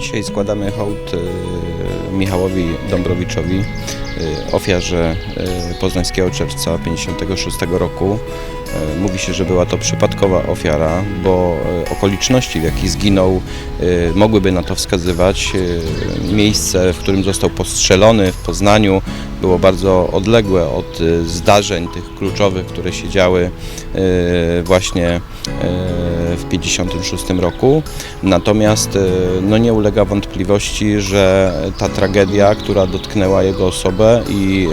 Dzisiaj składamy hołd y, Michałowi Dąbrowiczowi, y, ofiarze y, poznańskiego czerwca 56 roku. Mówi się, że była to przypadkowa ofiara, bo okoliczności, w jakich zginął, mogłyby na to wskazywać. Miejsce, w którym został postrzelony w Poznaniu, było bardzo odległe od zdarzeń tych kluczowych, które się działy właśnie y, w 56 roku. Natomiast y, no, nie ulega wątpliwości, że ta tragedia, która dotknęła jego osobę i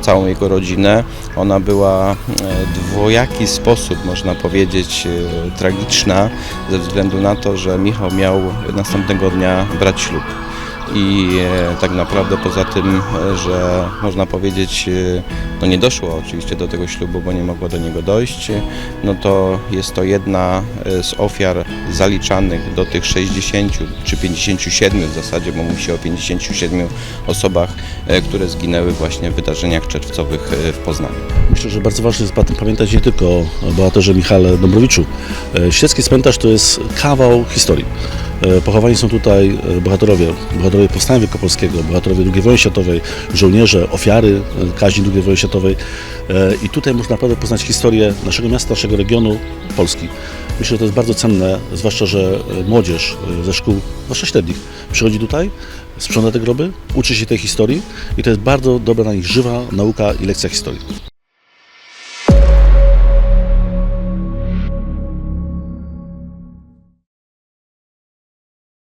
y, całą jego rodzinę, ona była y, dwojaki sposób, można powiedzieć, tragiczna, ze względu na to, że Michał miał następnego dnia brać ślub. I e, tak naprawdę poza tym, e, że można powiedzieć, e, no nie doszło oczywiście do tego ślubu, bo nie mogło do niego dojść, no to jest to jedna z ofiar zaliczanych do tych 60 czy 57 w zasadzie, bo mówi się o 57 osobach, które zginęły właśnie w wydarzeniach czerwcowych w Poznaniu. Myślę, że bardzo ważne jest pa- pamiętać nie tylko o bohaterze Michale Dąbrowiczu. Świecki cmentarz to jest kawał historii. Pochowani są tutaj e, bohaterowie, bohaterowie Powstania Wielkopolskiego, bohaterowie II wojny światowej, żołnierze, ofiary e, kaźni II wojny światowej. E, I tutaj można naprawdę poznać historię naszego miasta, naszego regionu, Polski. Myślę, że to jest bardzo cenne, zwłaszcza, że e, młodzież ze szkół, zwłaszcza średnich, przychodzi tutaj, sprząta te groby, uczy się tej historii i to jest bardzo dobra na nich żywa nauka i lekcja historii.